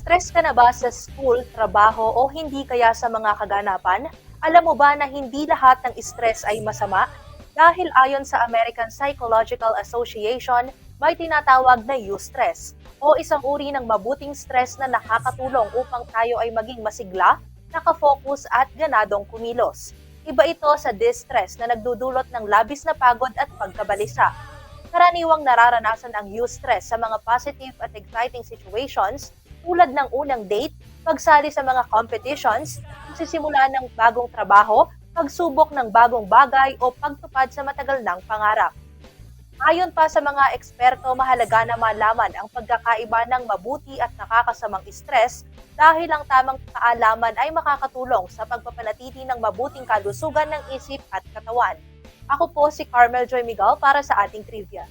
Stress ka na ba sa school, trabaho o hindi kaya sa mga kaganapan? Alam mo ba na hindi lahat ng stress ay masama? Dahil ayon sa American Psychological Association, may tinatawag na eustress o isang uri ng mabuting stress na nakakatulong upang tayo ay maging masigla, nakafocus at ganadong kumilos. Iba ito sa distress na nagdudulot ng labis na pagod at pagkabalisa. Karaniwang nararanasan ang eustress sa mga positive at exciting situations tulad ng unang date, pagsali sa mga competitions, pagsisimula ng bagong trabaho, pagsubok ng bagong bagay o pagtupad sa matagal ng pangarap. Ayon pa sa mga eksperto, mahalaga na malaman ang pagkakaiba ng mabuti at nakakasamang stress dahil ang tamang kaalaman ay makakatulong sa pagpapanatili ng mabuting kalusugan ng isip at katawan. Ako po si Carmel Joy Miguel para sa ating trivia.